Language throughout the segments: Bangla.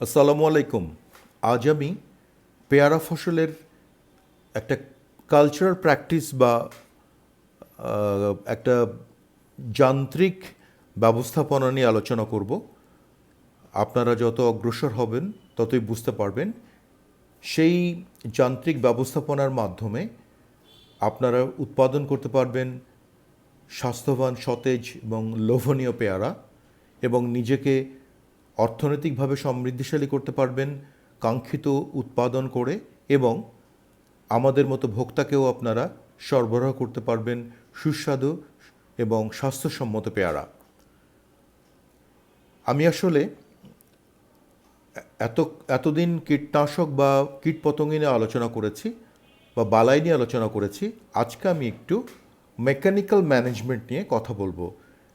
আসসালামু আলাইকুম। আজ আমি পেয়ারা ফসলের একটা কালচারাল প্র্যাকটিস বা একটা যান্ত্রিক ব্যবস্থাপনা নিয়ে আলোচনা করব। আপনারা যত অগ্রসর হবেন, ততই বুঝতে পারবেন। সেই যান্ত্রিক ব্যবস্থাপনার মাধ্যমে আপনারা উৎপাদন করতে পারবেন স্বাস্থ্যবান, সতেজ এবং লোভনীয় পেয়ারা এবং নিজেকে অর্থনৈতিকভাবে সমৃদ্ধিশালী করতে পারবেন, কাঙ্ক্ষিত উৎপাদন করে এবং আমাদের মতো ভোক্তাকেও আপনারা সরবরাহ করতে পারবেন সুস্বাদু এবং স্বাস্থ্যসম্মত পেয়ারা। আমি আসলে এত, এতদিন কীটনাশক বা কীটপতঙ্গ নিয়ে আলোচনা করেছি বা বালাই নিয়ে আলোচনা করেছি, আজকে আমি একটু মেকানিক্যাল ম্যানেজমেন্ট নিয়ে কথা বলব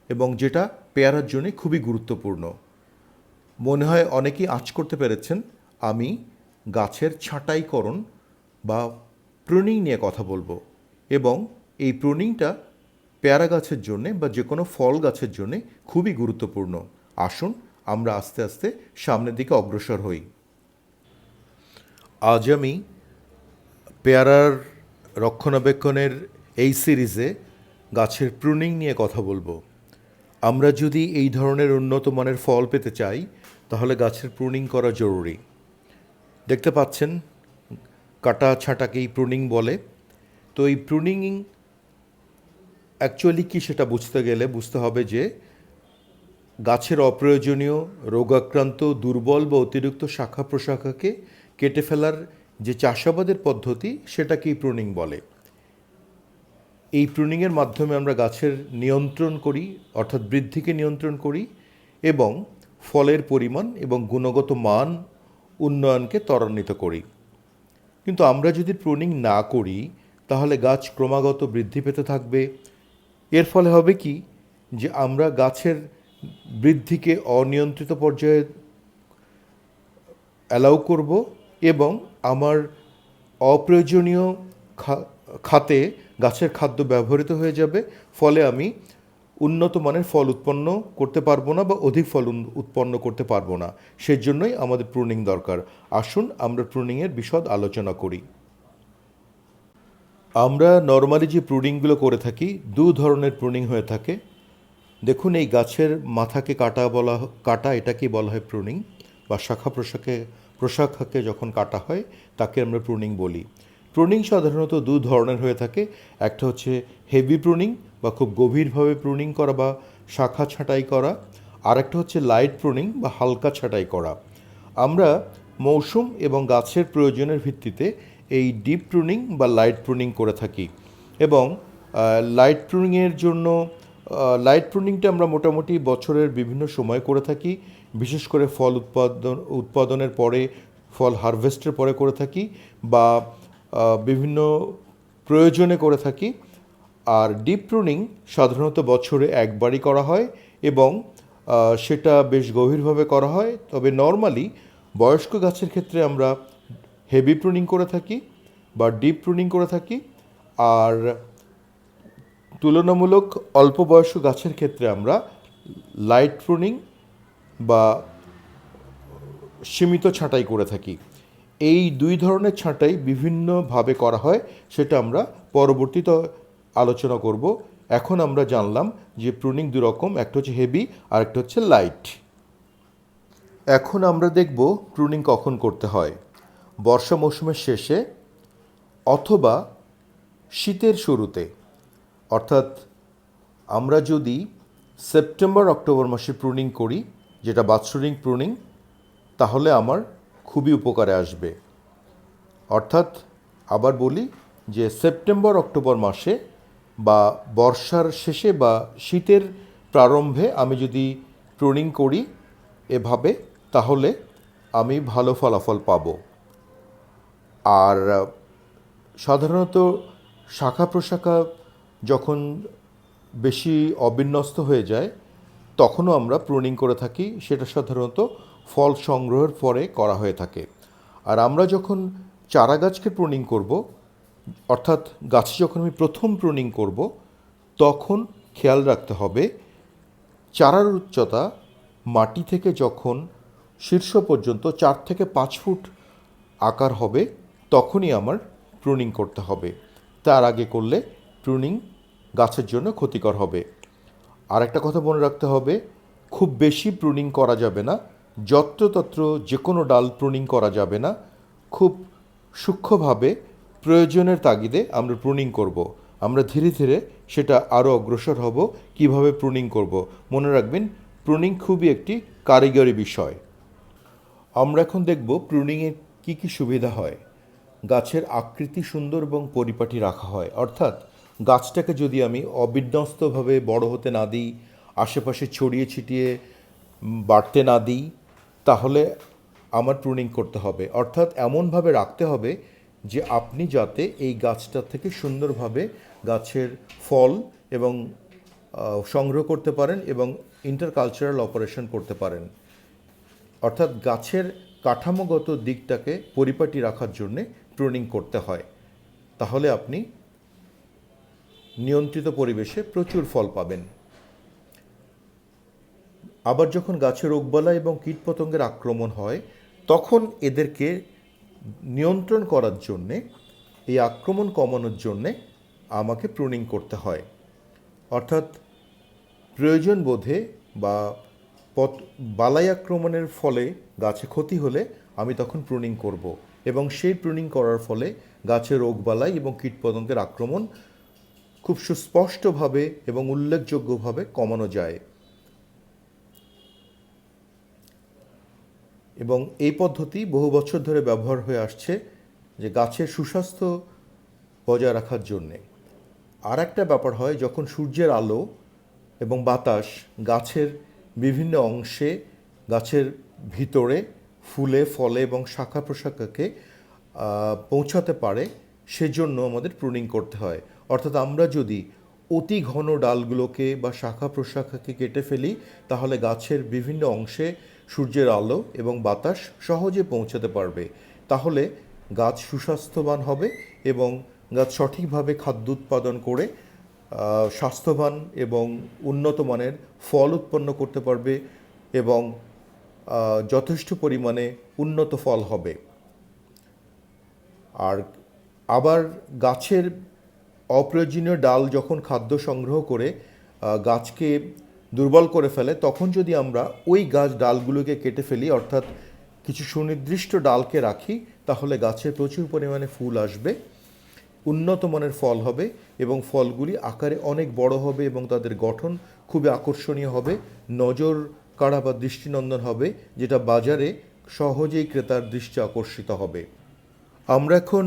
এবং যেটা পেয়ারার জন্য খুবই গুরুত্বপূর্ণ। মনে হয় অনেকেই আঁচ করতে পেরেছেন, আমি গাছের ছাঁটাইকরণ বা প্রুনিং নিয়ে কথা বলব এবং এই প্রুনিংটা পেয়ারা গাছের জন্যে বা যে কোনো ফল গাছের জন্যে খুবই গুরুত্বপূর্ণ। আসুন, আমরা আস্তে আস্তে সামনের দিকে অগ্রসর হই। আজ আমি পেয়ারার রক্ষণাবেক্ষণের এই সিরিজে গাছের প্রুনিং নিয়ে কথা বলব। আমরা যদি এই ধরনের উন্নত মানের ফল পেতে চাই তাহলে গাছের প্রুনিং করা জরুরি। দেখতে পাচ্ছেন, কাটা ছাঁটাকেই প্রুনিং বলে। তো এই প্রুনিং অ্যাকচুয়ালি কি সেটা বুঝতে গেলে বুঝতে হবে যে, গাছের অপ্রয়োজনীয় রোগাক্রান্ত, দুর্বল বা অতিরিক্ত শাখা প্রশাখাকে কেটে ফেলার যে চাষাবাদের পদ্ধতি, সেটাকেই প্রুনিং বলে। এই প্রুনিংয়ের মাধ্যমে আমরা গাছের নিয়ন্ত্রণ করি, অর্থাৎ বৃদ্ধিকে নিয়ন্ত্রণ করি এবং ফলের পরিমাণ এবং গুণগত মান উন্নয়নকে ত্বরান্বিত করি। কিন্তু আমরা যদি প্রুনিং না করি, তাহলে গাছ ক্রমাগত বৃদ্ধি পেতে থাকবে। এর ফলে হবে কি? যে আমরা গাছের বৃদ্ধিকে অনিয়ন্ত্রিত পর্যায়ে অ্যালাউ করব এবং আমার অপ্রয়োজনীয় খাতে গাছের খাদ্য ব্যবহৃত হয়ে যাবে। ফলে আমি উন্নত মানের ফল উৎপন্ন করতে পারব না বা অধিক ফল উৎপন্ন করতে পারব না। সেজন্যই আমাদের প্রুনিং দরকার। আসুন, আমরা প্রুনিংয়ের বিশদ আলোচনা করি। আমরা নর্মালি যে প্রুনিংগুলো করে থাকি, দু ধরনের প্রুনিং হয়ে থাকে। দেখুন, এই গাছের মাথাকে কাটা বলা কাটা, এটাকেই বলা হয় প্রুনিং বা শাখা প্রশাখে, প্রশাখাকে যখন কাটা হয়, তাকে আমরা প্রুনিং বলি। প্রুনিং সাধারণত দু ধরনের হয়ে থাকে। একটা হচ্ছে হেভি প্রুনিং বা খুব গভীরভাবে প্রুনিং করা বা শাখা ছাঁটাই করা। আর একটা হচ্ছে লাইট প্রুনিং বা হালকা ছাঁটাই করা। আমরা মৌসুম এবং গাছের প্রয়োজনের ভিত্তিতে এই ডিপ প্রুনিং বা লাইট প্রুনিং করে থাকি এবং লাইট প্রুনিংয়ের জন্য লাইট প্রুনিংটা আমরা মোটামুটি বছরের বিভিন্ন সময় করে থাকি। বিশেষ করে ফল উৎপাদন, উৎপাদনের পরে, ফল হারভেস্টের পরে করে থাকি বা বিভিন্ন প্রয়োজনে করে থাকি। আর ডিপ প্রুনিং সাধারণত বছরে একবারই করা হয় এবং সেটা বেশ গভীরভাবে করা হয়। তবে নর্মালি বয়স্ক গাছের ক্ষেত্রে আমরা হেভি প্রুনিং করে থাকি বা ডিপ প্রুনিং করে থাকি। আর তুলনামূলক অল্প বয়স্ক গাছের ক্ষেত্রে আমরা লাইট প্রুনিং বা সীমিত ছাঁটাই করে থাকি। এই দুই ধরনের ছাঁটাই বিভিন্নভাবে করা হয়, সেটা আমরা পরবর্তীতে আলোচনা করব। এখন আমরা জানলাম যে প্রুনিং দু রকম, একটা হচ্ছে হেভি আর একটা হচ্ছে লাইট। এখন আমরা দেখব প্রুনিং কখন করতে হয়। বর্ষা মৌসুমের শেষে অথবা শীতের শুরুতে। অর্থাৎ আমরা যদি সেপ্টেম্বর, অক্টোবর মাসে প্রুনিং করি, যেটা বাৎসরিক প্রুনিং, তাহলে আমার খুবই উপকারে আসবে। অর্থাৎ আবার বলি যে সেপ্টেম্বর, অক্টোবর মাসে বা বর্ষার শেষে বা শীতের প্রারম্ভে আমি যদি প্রুনিং করি এভাবে, তাহলে আমি ভালো ফলাফল পাবো। আর, সাধারণত শাখা প্রশাখা যখন বেশি অবিন্যস্ত হয়ে যায়, তখনও আমরা প্রুনিং করে থাকি। সেটা সাধারণত ফল সংগ্রহের পরে করা হয়ে থাকে। আর আমরা যখন চারা গাছকে প্রুনিং করব অর্থাৎ গাছে যখন আমি প্রথম প্রুনিং করব, তখন খেয়াল রাখতে হবে, চারার উচ্চতা মাটি থেকে যখন শীর্ষ পর্যন্ত চার থেকে পাঁচ ফুট আকার হবে, তখনই আমার প্রুনিং করতে হবে। তার আগে করলে প্রুনিং গাছের জন্য ক্ষতিকর হবে। আর একটা কথা মনে রাখতে হবে, খুব বেশি প্রুনিং করা যাবে না, যত্রতত্র যে কোনো ডাল প্রুনিং করা যাবে না, খুব সূক্ষ্মভাবে প্রয়োজনের তাগিদে আমরা প্রুনিং করব। আমরা ধীরে ধীরে সেটা আরও অগ্রসর হব। কীভাবে প্রুনিং করব। মনে রাখবেন প্রুনিং খুবই একটি কারিগরি বিষয়। আমরা এখন দেখব প্রুনিংয়ের কী কী সুবিধা হয়। গাছের আকৃতি সুন্দর এবং পরিপাটি রাখা হয়। অর্থাৎ গাছটাকে যদি আমি অবিধ্বস্তভাবে বড় হতে না দিই, আশেপাশে ছড়িয়ে ছিটিয়ে বাড়তে না দিই, তাহলে আমার প্রুনিং করতে হবে। অর্থাৎ এমনভাবে রাখতে হবে যে আপনি যাতে এই গাছটা থেকে সুন্দরভাবে গাছের ফল এবং সংগ্রহ করতে পারেন এবং ইন্টারকালচারাল অপারেশন করতে পারেন। অর্থাৎ গাছের কাঠামোগত দিকটাকে পরিপাটি রাখার জন্যে প্রুনিং করতে হয়। তাহলে আপনি নিয়ন্ত্রিত পরিবেশে প্রচুর ফল পাবেন। আবার যখন গাছে রোগবালা এবং কীটপতঙ্গের আক্রমণ হয়, তখন এদেরকে নিয়ন্ত্রণ করার জন্যে, এই আক্রমণ কমানোর জন্যে আমাকে প্রুনিং করতে হয়। অর্থাৎ প্রয়োজন বোধে বা পত বালাই আক্রমণের ফলে গাছে ক্ষতি হলে আমি তখন প্রুনিং করব এবং সেই প্রুনিং করার ফলে গাছে রোগবালাই এবং কীটপতঙ্গের আক্রমণ খুব সুস্পষ্টভাবে এবং উল্লেখযোগ্যভাবে কমানো যায়। এবং এই পদ্ধতি বহু বছর ধরে ব্যবহার হয়ে আসছে যে গাছের সুস্বাস্থ্য বজায় রাখার জন্যে। আর একটা ব্যাপার হয়, যখন সূর্যের আলো এবং বাতাস গাছের বিভিন্ন অংশে, গাছের ভিতরে ফুলে, ফলে এবং শাখা প্রশাখাকে পৌঁছাতে পারে, সেজন্য আমাদের প্রুনিং করতে হয়। অর্থাৎ আমরা যদি অতি ঘন ডালগুলোকে বা শাখা প্রশাখাকে কেটে ফেলি, তাহলে গাছের বিভিন্ন অংশে সূর্যের আলো এবং বাতাস সহজে পৌঁছাতে পারবে। তাহলে গাছ সুস্বাস্থ্যবান হবে এবং গাছ সঠিকভাবে খাদ্য উৎপাদন করে স্বাস্থ্যবান এবং উন্নত মানের ফল উৎপন্ন করতে পারবে এবং যথেষ্ট পরিমাণে উন্নত ফল হবে। আর আবার গাছের অপ্রয়োজনীয় ডাল যখন খাদ্য সংগ্রহ করে গাছকে দুর্বল করে ফেলে, তখন যদি আমরা ওই গাছ ডালগুলোকে কেটে ফেলি, অর্থাৎ কিছু সুনির্দিষ্ট ডালকে রাখি, তাহলে গাছে প্রচুর পরিমাণে ফুল আসবে, উন্নত মানের ফল হবে এবং ফলগুলি আকারে অনেক বড় হবে এবং তাদের গঠন খুবই আকর্ষণীয় হবে, নজর কাড়া বা দৃষ্টিনন্দন হবে, যেটা বাজারে সহজেই ক্রেতার দৃষ্টি আকর্ষিত হবে। আমরা এখন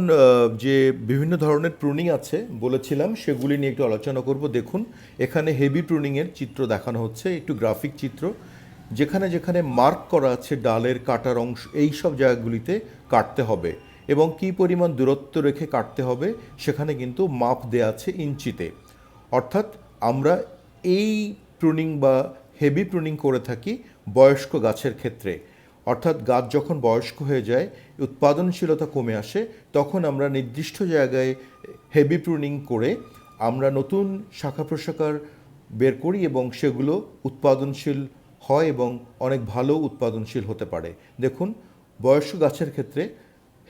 যে বিভিন্ন ধরনের প্রুনিং আছে বলেছিলাম, সেগুলি নিয়ে একটু আলোচনা করব। দেখুন, এখানে হেভি প্রুনিংয়ের চিত্র দেখানো হচ্ছে, একটু গ্রাফিক চিত্র। যেখানে যেখানে মার্ক করা আছে ডালের, কাটার অংশ, এই সব জায়গাগুলিতে কাটতে হবে এবং কি পরিমাণ দূরত্ব রেখে কাটতে হবে, সেখানে কিন্তু মাপ দেয়া আছে ইঞ্চিতে। অর্থাৎ আমরা এই প্রুনিং বা হেভি প্রুনিং করে থাকি বয়স্ক গাছের ক্ষেত্রে। অর্থাৎ গাছ যখন বয়স্ক হয়ে যায়, উৎপাদনশীলতা কমে আসে, তখন আমরা নির্দিষ্ট জায়গায় হেভি প্রুনিং করে আমরা নতুন শাখা প্রশাখার বের করি এবং সেগুলো উৎপাদনশীল হয় এবং অনেক ভালো উৎপাদনশীল হতে পারে। দেখুন, বয়স্ক গাছের ক্ষেত্রে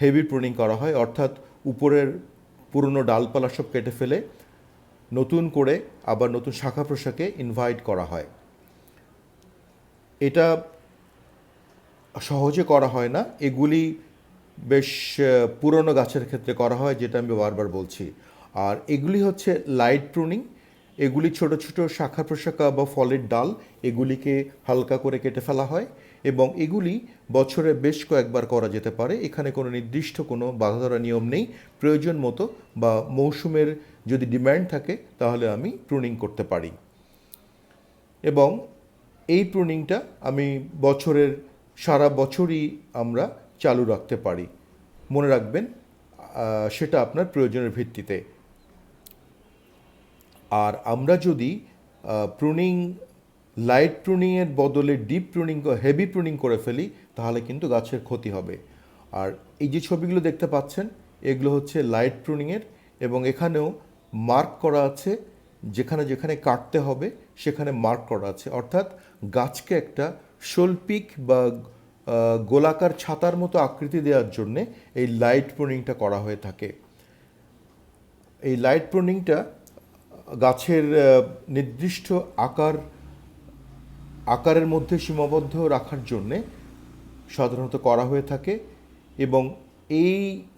হেভি প্রুনিং করা হয়, অর্থাৎ উপরের পুরনো ডালপালা সব কেটে ফেলে নতুন করে আবার নতুন শাখা প্রশাখে ইনভাইট করা হয়। এটা সহজে করা হয় না। এগুলি বেশ পুরনো গাছের ক্ষেত্রে করা হয়, যেটা আমি বারবার বলছি। আর এগুলি হচ্ছে লাইট প্রুনিং এগুলি ছোট ছোট শাখা প্রশাখা বা ফলের ডাল, এগুলিকে হালকা করে কেটে ফেলা হয় এবং এগুলি বছরে বেশ কয়েকবার করা যেতে পারে। এখানে কোনো নির্দিষ্ট কোনো বাধা ধরা নিয়ম নেই। প্রয়োজন মতো বা মৌসুমের যদি ডিমান্ড থাকে, তাহলে আমি প্রুনিং করতে পারি। এবং এই প্রুনিংটা আমি বছরের সারা বছরই আমরা চালু রাখতে পারি। মনে রাখবেন সেটা আপনার প্রয়োজনের ভিত্তিতে। আর আমরা যদি প্রুনিং লাইট প্রুনিংয়ের বদলে ডিপ প্রুনিং হেভি প্রুনিং করে ফেলি, তাহলে কিন্তু গাছের ক্ষতি হবে। আর এই যে ছবিগুলো দেখতে পাচ্ছেন, এগুলো হচ্ছে লাইট প্রুনিংয়ের এবং এখানেও মার্ক করা আছে, যেখানে যেখানে কাটতে হবে, সেখানে মার্ক করা আছে। অর্থাৎ গাছকে একটা শৈল্পিক বা গোলাকার ছাতার মতো আকৃতি দেওয়ার জন্যে এই লাইট প্রুনিংটা করা হয়ে থাকে। এই লাইট প্রুনিংটা গাছের নির্দিষ্ট আকার, আকারের মধ্যে সীমাবদ্ধ রাখার জন্যে সাধারণত করা হয়ে থাকে এবং এই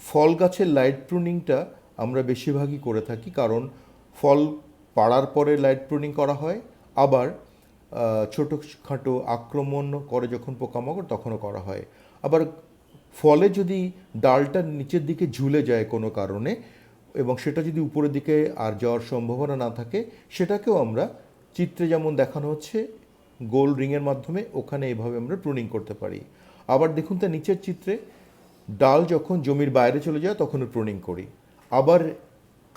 ফল গাছের লাইট প্রুনিংটা আমরা বেশিরভাগই করে থাকি কারণ ফল পাড়ার পরে লাইট প্রুনিং করা হয়, আবার ছোটোখাটো আক্রমণ করে যখন পোকামাকড়, তখনও করা হয়। আবার ফলে যদি ডালটা নিচের দিকে ঝুলে যায় কোনো কারণে এবং সেটা যদি উপরের দিকে আর যাওয়ার সম্ভাবনা না থাকে, সেটাকেও আমরা চিত্রে যেমন দেখানো হচ্ছে, গোল রিংয়ের মাধ্যমে ওখানে এভাবে আমরা প্রুনিং করতে পারি। আবার দেখুন তার নিচের চিত্রে ডাল যখন জমির বাইরে চলে যায়, তখন প্রুনিং করি। আবার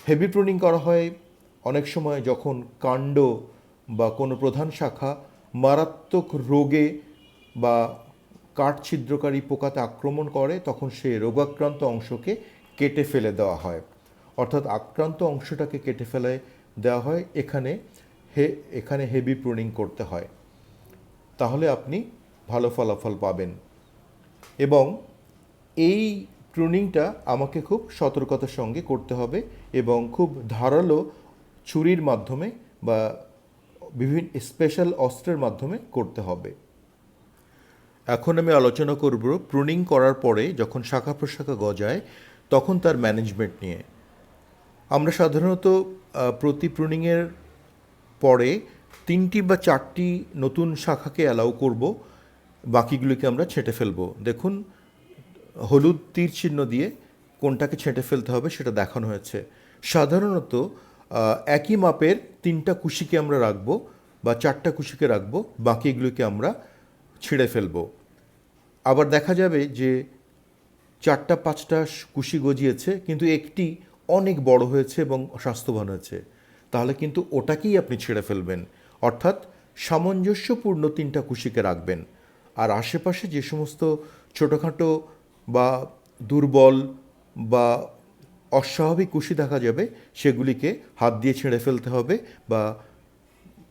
হেভি প্রুনিং করা হয়। অনেক সময় যখন কাণ্ড বা কোনো প্রধান শাখা মারাত্মক রোগে বা কাঠ ছিদ্রকারী পোকাতে আক্রমণ করে, তখন সে রোগাক্রান্ত অংশকে কেটে ফেলে দেওয়া হয়। অর্থাৎ আক্রান্ত অংশটাকে কেটে ফেলে দেওয়া হয়, এখানে হে, এখানে হেভি প্রুনিং করতে হয়। তাহলে আপনি ভালো ফলাফল পাবেন। এবং এই প্রুনিংটা আমাকে খুব সতর্কতার সঙ্গে করতে হবে এবং খুব ধারালো ছুরির মাধ্যমে বা বিভিন্ন স্পেশাল অস্ত্রের মাধ্যমে করতে হবে। এখন আমি আলোচনা করব প্রুনিং করার পরে যখন শাখা প্রশাখা গজায়, তখন তার ম্যানেজমেন্ট নিয়ে। আমরা সাধারণত প্রতি প্রুনিংয়ের পরে তিনটি বা চারটি নতুন শাখাকে অ্যালাউ করব, বাকিগুলিকে আমরা ছেঁটে ফেলব। দেখুন, হলুদ তীর চিহ্ন দিয়ে কোনটাকে ছেঁটে ফেলতে হবে সেটা দেখানো হয়েছে। সাধারণত একই মাপের তিনটা কুশিকে আমরা রাখব বা চারটা কুশিকে রাখব, বাকিগুলিকে আমরা ছিঁড়ে ফেলব। আবার দেখা যাবে যে চারটা, পাঁচটা কুশি গজিয়েছে, কিন্তু একটি অনেক বড় হয়েছে এবং স্বাস্থ্যবান হয়েছে। তাহলে কিন্তু ওটাকেই আপনি ছেড়ে ফেলবেন। অর্থাৎ সামঞ্জস্যপূর্ণ তিনটা কুশিকে রাখবেন। আর আশেপাশে যে সমস্ত ছোটোখাটো বা দুর্বল বা অস্বাভাবিক কুশি দেখা যাবে, সেগুলিকে হাত দিয়ে ছেড়ে ফেলতে হবে বা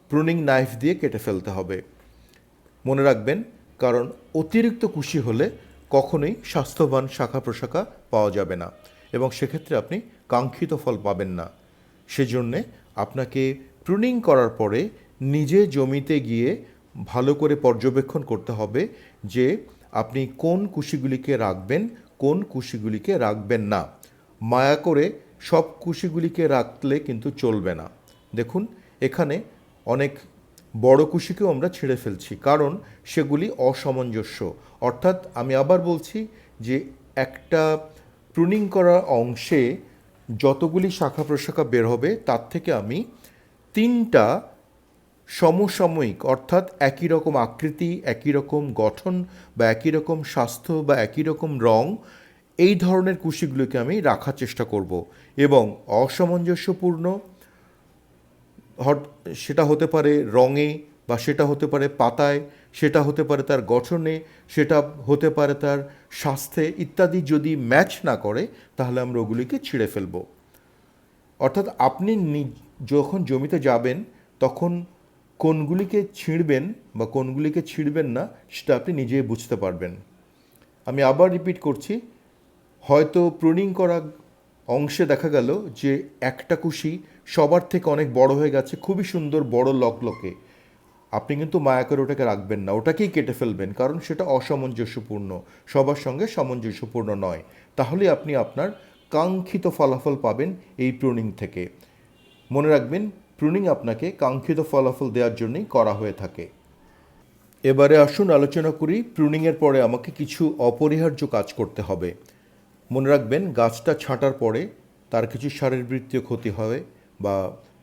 প্রুনিং নাইফ দিয়ে কেটে ফেলতে হবে। মনে রাখবেন, কারণ অতিরিক্ত কুশি হলে কখনোই স্বাস্থ্যবান শাখা প্রশাখা পাওয়া যাবে না এবং সেক্ষেত্রে আপনি কাঙ্ক্ষিত ফল পাবেন না। সেজন্যে আপনাকে প্রুনিং করার পরে নিজে জমিতে গিয়ে ভালো করে পর্যবেক্ষণ করতে হবে যে আপনি কোন কুশিগুলিকে রাখবেন, কোন কুশিগুলিকে রাখবেন না। মায়া করে সব কুশিগুলিকে রাখলে কিন্তু চলবে না। দেখুন, এখানে অনেক বড় কুশিকেও আমরা ছেড়ে ফেলছি, কারণ সেগুলি অসামঞ্জস্য। অর্থাৎ আমি আবার বলছি যে একটা প্রুনিং করা অংশে যতগুলি শাখা প্রশাখা বের হবে, তার থেকে আমি তিনটা সমসাময়িক, অর্থাৎ একই রকম আকৃতি, একই রকম গঠন, বা একই রকম স্বাস্থ্য, বা একই রকম রং এই ধরনের কুশিগুলোকে আমি রাখার চেষ্টা করব এবং অসামঞ্জস্যপূর্ণ হট- সেটা হতে পারে রঙে বা সেটা হতে পারে পাতায়, সেটা হতে পারে তার গঠনে, সেটা হতে পারে তার স্বাস্থ্যে ইত্যাদি যদি ম্যাচ না করে, তাহলে আমরা ওগুলিকে ছিঁড়ে ফেলব। অর্থাৎ আপনি যখন জমিতে যাবেন, তখন কোনগুলিকে ছিঁড়বেন বা কোনগুলিকে ছিঁড়বেন না, সেটা আপনি নিজেই বুঝতে পারবেন। আমি আবার রিপিট করছি হয়তো প্রুনিং করা অংশে দেখা গেল যে একটা কুশি সবার থেকে অনেক বড় হয়ে গেছে, খুবই সুন্দর বড় লকলকে আপনি কিন্তু মায়া করে ওটাকে রাখবেন না, ওটাকেই কেটে ফেলবেন, কারণ সেটা অসামঞ্জস্যপূর্ণ, সবার সঙ্গে সামঞ্জস্যপূর্ণ নয়। তাহলে আপনি আপনার কাঙ্ক্ষিত ফলাফল পাবেন এই প্রুনিং থেকে। মনে রাখবেন, প্রুনিং আপনাকে কাঙ্ক্ষিত ফলাফল দেওয়ার জন্যই করা হয়ে থাকে। এবারে আসুন আলোচনা করি, প্রুনিংয়ের পরে আমাকে কিছু অপরিহার্য কাজ করতে হবে। মনে রাখবেন, গাছটা ছাঁটার পরে তার কিছু শারীরবৃত্তীয় ক্ষতি হয় বা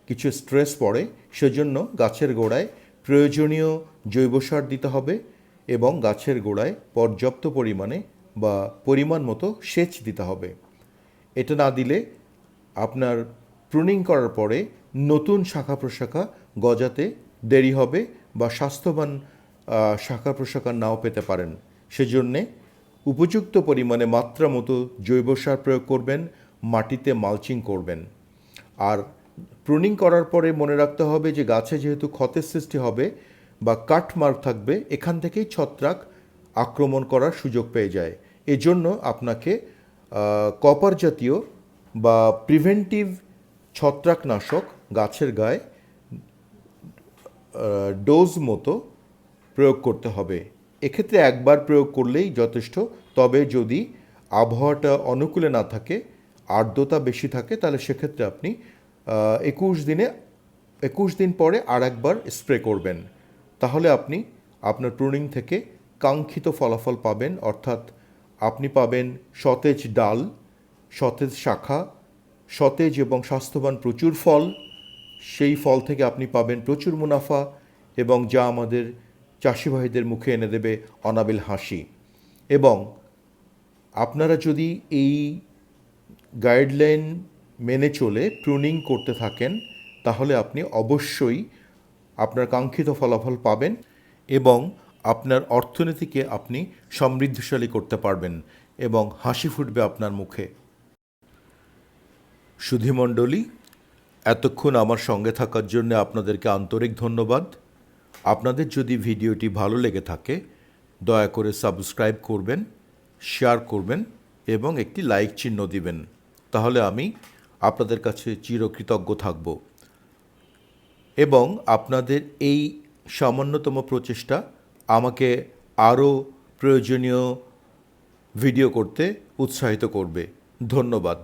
কিছু স্ট্রেস পড়ে, সেজন্য গাছের গোড়ায় প্রয়োজনীয় জৈব সার দিতে হবে এবং গাছের গোড়ায় পর্যাপ্ত পরিমাণে বা পরিমাণ মতো সেচ দিতে হবে। এটা না দিলে আপনার প্রুনিং করার পরে নতুন শাখা প্রশাখা গজাতে দেরি হবে বা স্বাস্থ্যবান শাখা প্রশাখা নাও পেতে পারেন। সেজন্যে উপযুক্ত পরিমাণে মাত্রা মতো জৈব সার প্রয়োগ করবেন, মাটিতে মালচিং করবেন। আর প্রুনিং করার পরে মনে রাখতে হবে যে গাছে যেহেতু ক্ষতের সৃষ্টি হবে বা কাঠ মার্ক থাকবে, এখান থেকেই ছত্রাক আক্রমণ করার সুযোগ পেয়ে যায়। এজন্য আপনাকে কপার জাতীয় বা প্রিভেন্টিভ ছত্রাকনাশক গাছের গায়ে ডোজ মতো প্রয়োগ করতে হবে। এক্ষেত্রে একবার প্রয়োগ করলেই যথেষ্ট। তবে যদি আবহাওয়াটা অনুকূলে না থাকে, আর্দ্রতা বেশি থাকে, তাহলে সেক্ষেত্রে আপনি একুশ দিনে, একুশ দিন পরে আর একবার স্প্রে করবেন। তাহলে আপনি আপনার প্রুনিং থেকে কাঙ্ক্ষিত ফলাফল পাবেন। অর্থাৎ আপনি পাবেন সতেজ ডাল, সতেজ শাখা, সতেজ এবং স্বাস্থ্যবান প্রচুর ফল। সেই ফল থেকে আপনি পাবেন প্রচুর মুনাফা এবং যা আমাদের চাষি ভাইদের মুখে এনে দেবে অনাবিল হাসি। এবং আপনারা যদি এই গাইডলাইন মেনে চলে প্রুনিং করতে থাকেন, তাহলে আপনি অবশ্যই আপনার কাঙ্ক্ষিত ফলাফল পাবেন এবং আপনার অর্থনীতিকে আপনি সমৃদ্ধশালী করতে পারবেন এবং হাসি ফুটবে আপনার মুখে। সুধীমণ্ডলী, এতক্ষণ আমার সঙ্গে থাকার জন্য আপনাদেরকে আন্তরিক ধন্যবাদ। আপনাদের যদি ভিডিওটি ভালো লেগে থাকে, দয়া করে সাবস্ক্রাইব করবেন, শেয়ার করবেন এবং একটি লাইক চিহ্ন দিবেন। তাহলে আমি আপনাদের কাছে চিরকৃতজ্ঞ থাকব। এবং আপনাদের এই সামান্যতম প্রচেষ্টা আমাকে আরও প্রয়োজনীয় ভিডিও করতে উৎসাহিত করবে। ধন্যবাদ।